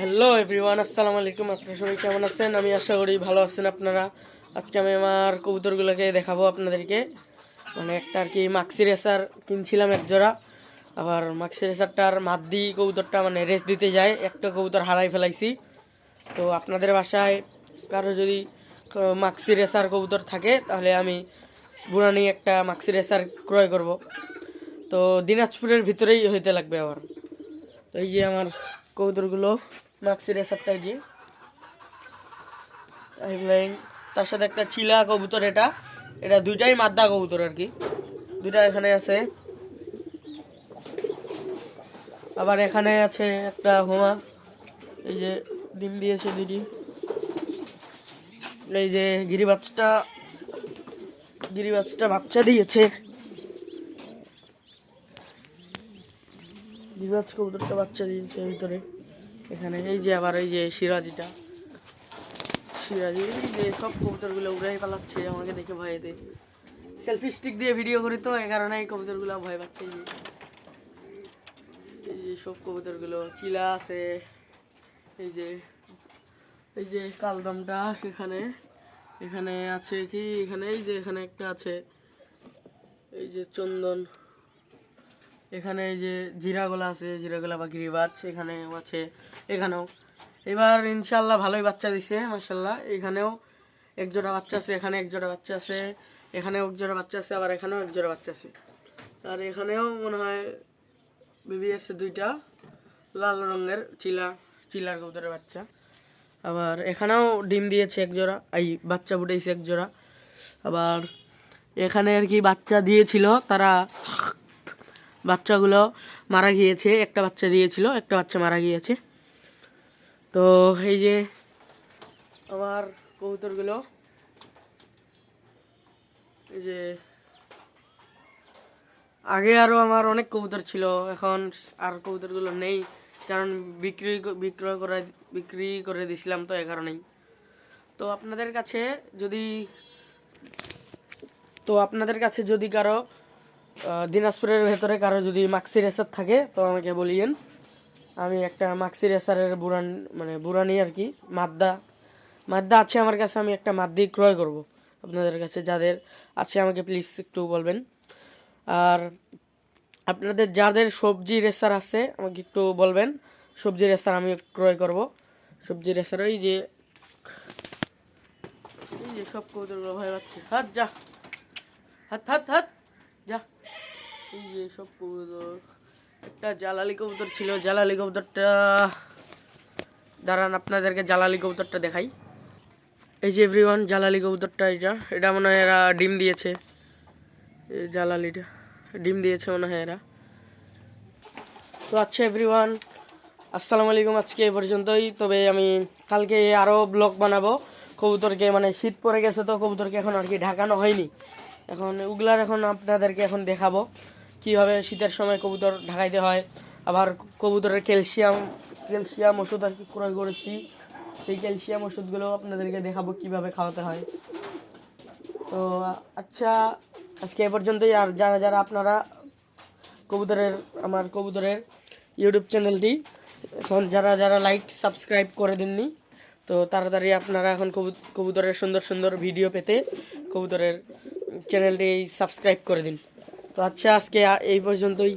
Hello everyone আসসালামু আলাইকুম আপনারা সবাই কেমন আছেন? আমি আশা করি ভালো আছেন আপনারা। আজকে আমি আমার কবুতরগুলোকে দেখাবো আপনাদেরকে। মানে একটা আর কি মাক্সি রেসার কিনছিলাম এক জোড়া। আবার মাক্সি রেসারটার মাদ্দি কবুতরটা মানে রেস দিতে যায়। একটা কবুতর হারাই ফেলাইছি। তো আপনাদের বাসায় কারও যদি মাক্সি রেসার কবুতর থাকে, তাহলে আমি বুড়ানি একটা মাক্সি রেসার ক্রয় করব। তো দিনাজপুরের ভিতরেই হইতে লাগবে আবার। তো এই যে আমার কবুতরগুলো। মাক্সি রেসারটা যে। তার সাথে একটা চিলা কবুতর এটা। এটা দুইটাই মাদ্দা কবুতর আর কি। দুইটা এখানে আছে। আবার এখানে আছে একটা হোমা। এই যে ডিম দিয়েছে দিদি এই যে গিরিবাজটা গিরিবাজটা বাচ্চা দিয়েছে। দিবাজ কবুতরটা বাচ্চা দিয়েছে ভিতরে। এখানে এই যে আবার এই যে সিরাজিটা। সিরাজি, এই যে সব কবুতরগুলো উড়াই পালাচ্ছে আমাকে দেখে ভয়েতে। সেলফি স্টিক দিয়ে ভিডিও করি তো, এই কারণে এই কবুতরগুলো ভয় পাচ্ছে এই যে। এই যে সব কবুতরগুলো, চিলা আছে, এই যে এই যে কালদমটা এখানে। এখানে আছে কি? এখানে এই যে এখানে একটা আছে। এই যে চন্দন। এখানে এই যে জিরাগোলা আছে, জিরাগোলা বা গিরিবাজ এখানেও আছে, এখানেও। এবার ইনশাল্লাহ ভালোই বাচ্চা দিছে মার্শাল্লাহ এখানেও এক জোড়া বাচ্চা আছে, এখানে এক জোড়া বাচ্চা আছে, এখানেও এক জোড়া বাচ্চা আছে, আবার এখানেও এক জোড়া বাচ্চা আছে। আর এখানেও মনে হয় বেবি আছে দুইটা, লাল রঙের চিলা, চিলার কবুতরের বাচ্চা। আবার এখানেও ডিম দিয়েছে এক জোড়া এই বাচ্চা ফুটেছে এক জোড়া আবার এখানে আর কি বাচ্চা দিয়েছিল, তারা বাচ্চাগুলো মারা গিয়েছে, একটা বাচ্চা দিয়েছিল, একটা বাচ্চা মারা গিয়েছে। তো এই যে আমার কবুতরগুলো, এই যে আগে আরও আমার অনেক কবুতর ছিল, এখন আর কবুতরগুলো নেই, কারণ বিক্রি বিক্রয় করে বিক্রি করে দিছিলাম তো এ কারণেই। তো আপনাদের কাছে যদি, তো আপনাদের কাছে যদি কারও দিনাজপুরের ভেতরে কারও যদি মাক্সি রেসার থাকে, তো আমাকে বলিয়েন। আমি একটা মাক্সি রেসারের বুড়ান মানে বুড়ানি আর কি, মাদ্দা। মাদ্দা আছে আমার কাছে, আমি একটা মাদ্দি ক্রয় করব আপনাদের কাছে, যাদের আছে আমাকে প্লিজ একটু বলবেন। আর আপনাদের যাদের সবজি রেসার আছে, আমাকে একটু বলবেন। সবজি রেসার আমি ক্রয় করব। সবজি রেসার ওই যে সব কবুতরগুলো ভয় পাচ্ছে হাত যা। হাত হাত হাত। যা। এই যে সব কবুতর, একটা জালালি কবুতর ছিল, জালালি কবুতরটা, দাঁড়ান আপনাদেরকে জালালি কবুতরটা দেখাই। এই যে এভরিওয়ান জালালি কবুতরটা এটা এটা মনে হয় এরা ডিম দিয়েছে। জালালিটা, ডিম দিয়েছে মনে হয় এরা। তো আচ্ছা এভরিওয়ান আসসালামু আলাইকুম, আজকে এই পর্যন্তই। তবে আমি কালকে আরও ব্লগ বানাবো। কবুতরকে মানে শীত পড়ে গেছে তো কবুতরকে এখন আর কি ঢাকানো হয়নি। এখন ওগুলার এখন আপনাদেরকে এখন দেখাবো। কীভাবে শীতের সময় কবুতর ঢাকাইতে হয়? আবার কবুতরের ক্যালসিয়াম ক্যালসিয়াম ওষুধ আর কি ক্রয় করেছি। সেই ক্যালসিয়াম ওষুধগুলো আপনাদেরকে দেখাবো কীভাবে খাওয়াতে হয়। তো আচ্ছা আজকে এ পর্যন্তই। আর যারা যারা আপনারা কবুতরের, আমার কবুতরের ইউটিউব চ্যানেলটি এখন যারা যারা লাইক, সাবস্ক্রাইব করে দেননি, তো তাড়াতাড়ি আপনারা এখন কবু- কবুতরের সুন্দর সুন্দর ভিডিও পেতে কবুতরের চ্যানেলটি সাবস্ক্রাইব করে দিন। তো আচ্ছা আজকে এই পর্যন্তই।